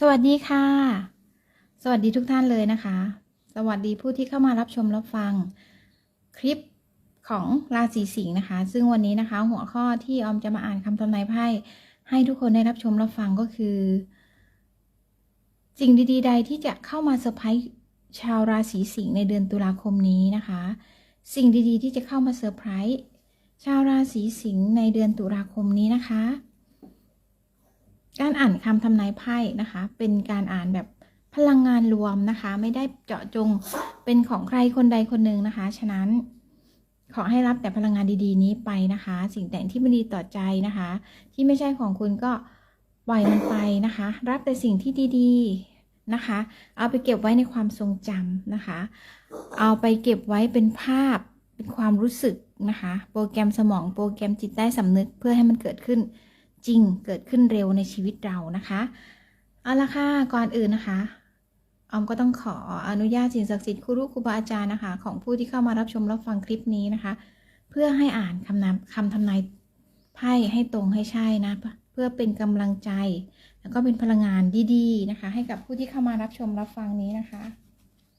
สวัสดีค่ะ สวัสดีทุกท่านเลยนะคะ สวัสดีผู้ที่เข้ามารับชมรับฟังคลิปของราศีสิงห์นะคะ ซึ่งวันนี้นะคะ หัวข้อที่ออมจะมาอ่านคำทำนายไพ่ให้ทุกคนได้รับชมรับฟังก็คือ สิ่งดีๆ ใดที่จะเข้ามาเซอร์ไพรส์ชาวราศีสิงห์ในเดือนตุลาคมนี้นะคะ สิ่งดีๆ ที่จะเข้ามาเซอร์ไพรส์ชาวราศีสิงห์ในเดือนตุลาคมนี้นะคะ การอ่านคำทำนายไพ่นะคะ เป็นการอ่านแบบพลังงานรวมนะคะ ไม่ได้เจาะจงเป็นของใครคนใดคนหนึ่งนะคะ ฉะนั้นขอให้รับแต่พลังงานดีๆ นี้ไปนะคะ สิ่งแต่งที่ไม่ดีต่อใจนะคะ ที่ไม่ใช่ของคุณก็ปล่อยมันไปนะคะ รับแต่สิ่งที่ดีๆนะคะ เอาไปเก็บไว้ในความทรงจำนะคะ เอาไปเก็บไว้เป็นภาพเป็นความรู้สึกนะคะ โปรแกรมสมองโปรแกรมจิตใต้สำนึกเพื่อให้มันเกิดขึ้น จริงเกิดขึ้นเร็วในชีวิตเรานะคะเอาละค่ะก่อนอื่นนะคะออมก็ต้องขออนุญาตสิ่งศักดิ์สิทธิ์ครูครูบาอาจารย์นะคะ ของผู้ที่เข้ามารับชมรับฟังคลิปนี้นะคะ เพื่อให้อ่านคำนำคำทำนายไพ่ให้ตรงให้ใช่นะ เพื่อเป็นกำลังใจ แล้วก็เป็นพลังงานดีๆนะคะ ให้กับผู้ที่เข้ามารับชมรับฟังนี้นะคะ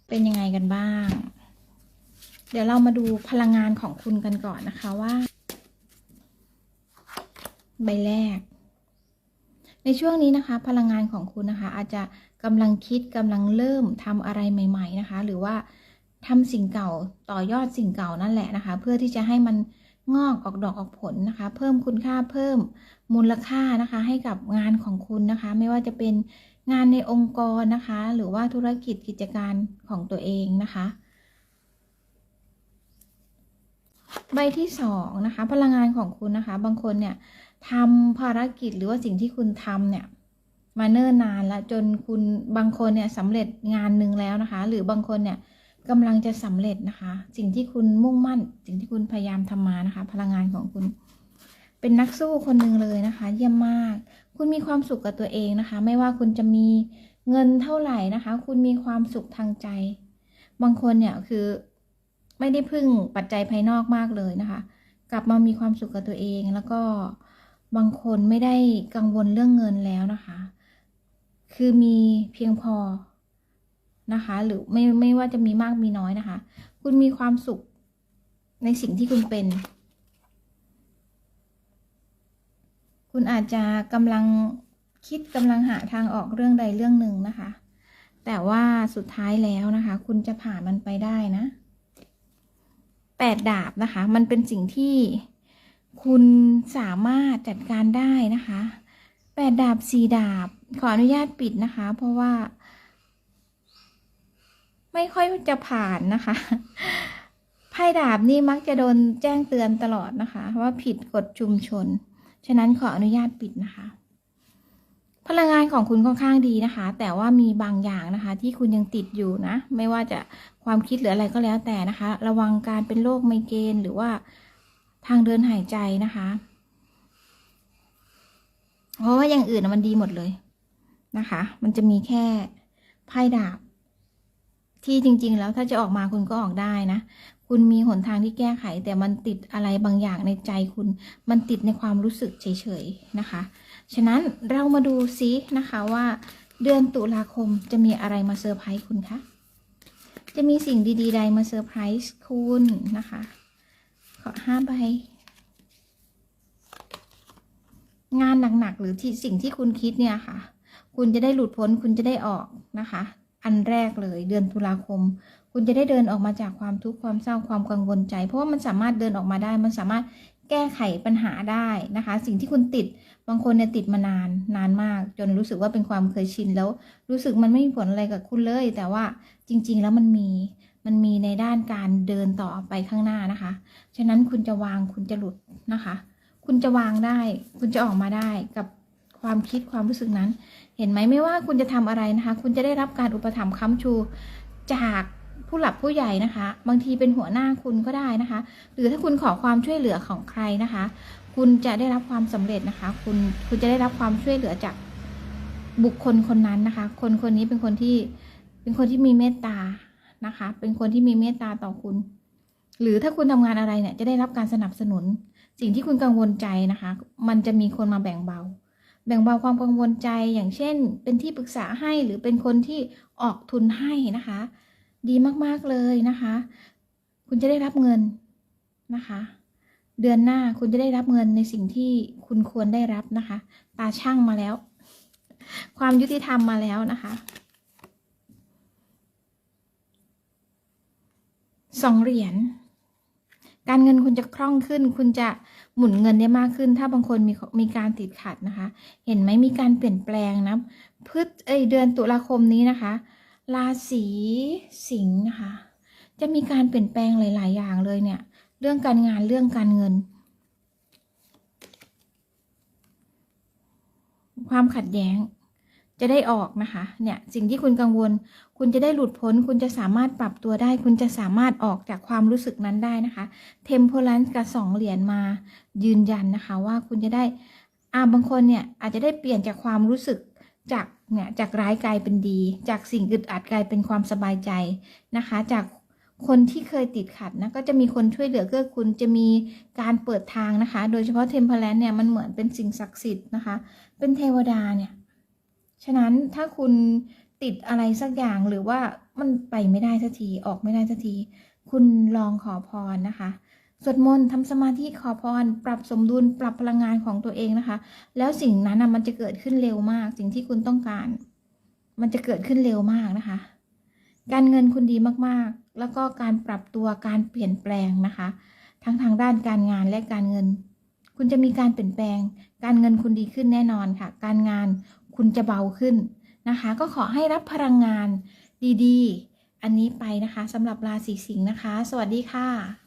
เป็นยังไงกันบ้าง เดี๋ยวเรามาดูพลังงานของคุณกันก่อนนะคะว่า ใบแรก ในช่วงนี้นะคะ พลังงานของคุณนะคะ อาจจะกำลังคิดกำลังเริ่มทำอะไรใหม่ ๆนะคะ หรือว่าทำสิ่งเก่าต่อยอดสิ่งเก่านั่นแหละนะคะ เพื่อที่จะให้มันงอกออกดอกออกผลนะคะ เพิ่มคุณค่าเพิ่มมูลค่านะคะ ให้กับงานของคุณนะคะ ไม่ว่าจะเป็นงานในองค์กรนะคะ หรือว่าธุรกิจกิจการของตัวเองนะคะ ใบที่สองนะคะ พลังงานของคุณนะคะ บางคนเนี่ย ทำภารกิจหรือว่าสิ่งที่คุณทำเนี่ยมาเนิ่นนานแล้วจนคุณบางคนเนี่ยสำเร็จงานหนึ่งแล้วนะคะ หรือบางคนเนี่ยกำลังจะสำเร็จนะคะ สิ่งที่คุณมุ่งมั่น สิ่งที่คุณพยายามทำมานะคะ พลังงานของคุณ เป็นนักสู้คนหนึ่งเลยนะคะ เยี่ยมมาก คุณมีความสุขกับตัวเองนะคะ ไม่ว่าคุณจะมีเงินเท่าไหร่นะคะ คุณมีความสุขทางใจ บางคนเนี่ยคือไม่ได้พึ่งปัจจัยภายนอกมากเลยนะคะ กลับมามีความสุขกับตัวเองแล้วก็ บางคนไม่ได้กังวลเรื่องเงินแล้วนะคะ คือมีเพียงพอนะคะ หรือไม่ไม่ว่าจะมีมากมีน้อยนะคะ คุณมีความสุขในสิ่งที่คุณเป็น คุณอาจจะกำลังคิดกำลังหาทางออกเรื่องใดเรื่องหนึ่งนะคะ แต่ว่าสุดท้ายแล้วนะคะ คุณจะผ่านมันไปได้นะแปดดาบนะคะ มันเป็นสิ่งที่ คุณสามารถจัดการได้นะคะแปดดาบสี่ดาบ ขออนุญาตปิดนะคะ เพราะว่า ไม่ค่อยจะผ่านนะคะไพ่ดาบนี่มักจะโดนแจ้งเตือนตลอดนะคะ ว่าผิดกฎชุมชน ฉะนั้นขออนุญาตปิดนะคะ พลังงานของคุณค่อนข้างดีนะคะ แต่ว่ามีบางอย่างนะคะ ที่คุณยังติดอยู่นะ ไม่ว่าจะความคิดหรืออะไรก็แล้วแต่นะคะ ระวังการเป็นโรคไมเกรนหรือว่า ทางเดินหายใจนะคะ เพราะว่าอย่างอื่นมันดีหมดเลยนะคะ มันจะมีแค่ไพ่ดาบ ที่จริง ๆ แล้วถ้าจะออกมาคุณก็ออกได้นะ คุณมีหนทางที่แก้ไข แต่มันติดอะไรบางอย่างในใจคุณ มันติดในความรู้สึกเฉยๆนะคะ ฉะนั้นเรามาดูซินะคะว่าเดือนตุลาคมจะมีอะไรมาเซอร์ไพรส์คุณคะ จะมีสิ่งดี ๆ ใดมาเซอร์ไพรส์คุณนะคะ อห้าใบ งานหนักๆหรือที่สิ่งที่คุณคิดเนี่ยค่ะ คุณจะได้หลุดพ้นคุณจะได้ออกนะคะ อันแรกเลยเดือนตุลาคม คุณจะได้เดินออกมาจากความทุกข์ความเศร้าความกังวลใจ เพราะว่ามันสามารถเดินออกมาได้ มันสามารถแก้ไขปัญหาได้นะคะ สิ่งที่คุณติดบางคนเนี่ยติดมานานนานมาก จนรู้สึกว่าเป็นความเคยชินแล้ว รู้สึกมันไม่มีผลอะไรกับคุณเลย แต่ว่าจริง ๆ แล้วมันมี มันมีในด้านการเดินต่อไปข้างหน้านะคะ ฉะนั้นคุณจะวางคุณจะหลุดนะคะ คุณจะวางได้ คุณจะออกมาได้กับความคิดความรู้สึกนั้น เห็นไหมไม่ว่าคุณจะทำอะไรนะคะ คุณจะได้รับการอุปถัมภ์ค้ำชูจากผู้หลักผู้ใหญ่นะคะ บางทีเป็นหัวหน้าคุณก็ได้นะคะ หรือถ้าคุณขอความช่วยเหลือของใครนะคะ คุณจะได้รับความสำเร็จนะคะ คุณคุณจะได้รับความช่วยเหลือจากบุคคลคนนั้นนะคะ คนคนนี้เป็นคนที่เป็นคนที่มีเมตตา นะคะ เป็นคนที่มีเมตตาต่อคุณ หรือถ้าคุณทำงานอะไรเนี่ยจะได้รับการสนับสนุน สิ่งที่คุณกังวลใจนะคะ มันจะมีคนมาแบ่งเบา แบ่งเบาความกังวลใจอย่างเช่น เป็นที่ปรึกษาให้หรือเป็นคนที่ออกทุนให้นะคะ ดีมากๆเลยนะคะ คุณจะได้รับเงินนะคะ เดือนหน้าคุณจะได้รับเงินในสิ่งที่คุณควรได้รับนะคะ ตาช่างมาแล้ว ความยุติธรรมมาแล้วนะคะ องเหรียญการเงินคุณจะคล่องขึ้น คุณจะหมุนเงินได้มากขึ้น ถ้าบางคนมีมีการติดขัดนะคะ เห็นไหมมีการเปลี่ยนแปลงนะพฤษเอยเดือนตุลาคมนี้นะคะ ราศีสิงห์นะคะ จะมีการเปลี่ยนแปลงหลาย ๆ อย่างเลยเนี่ย เรื่องการงานเรื่องการเงิน ความขัดแย้ง จะได้ออกนะคะ เนี่ยสิ่งที่คุณกังวล คุณจะได้หลุดพ้น คุณจะสามารถปรับตัวได้ คุณจะสามารถออกจากความรู้สึกนั้นได้นะคะ เทมโพลันกับสองเหรียญมายืนยันนะคะ ว่าคุณจะได้อาบางคนเนี่ยอาจจะได้เปลี่ยนจากความรู้สึกจากเนี่ยจากร้ายกลายเป็นดี จากสิ่งอึดอัดกลายเป็นความสบายใจนะคะ จากคนที่เคยติดขัดนะก็จะมีคนช่วยเหลือเกื้อกูลจะมีการเปิดทางนะคะ โดยเฉพาะเทมเพลนเนี่ยมันเหมือนเป็นสิ่งศักดิ์สิทธิ์นะคะ เป็นเทวดาเนี่ย ฉะนั้นถ้าคุณติดอะไรสักอย่างหรือว่ามันไปไม่ได้สักทีออกไม่ได้สักที คุณลองขอพรนะคะสวดมนต์ทำสมาธิขอพร ปรับสมดุลปรับพลังงานของตัวเองนะคะ แล้วสิ่งนั้นนะมันจะเกิดขึ้นเร็วมาก สิ่งที่คุณต้องการ มันจะเกิดขึ้นเร็วมากนะคะ การเงินคุณดีมากๆ แล้วก็การปรับตัวการเปลี่ยนแปลงนะคะ ทั้งทางด้านการงานและการเงิน คุณจะมีการเปลี่ยนแปลง การเงินคุณดีขึ้นแน่นอนค่ะ การงาน คุณจะเบาขึ้นนะคะ ก็ขอให้รับพลังงานดีๆ อันนี้ไปนะคะสำหรับราศีสิงห์นะคะ สวัสดีค่ะ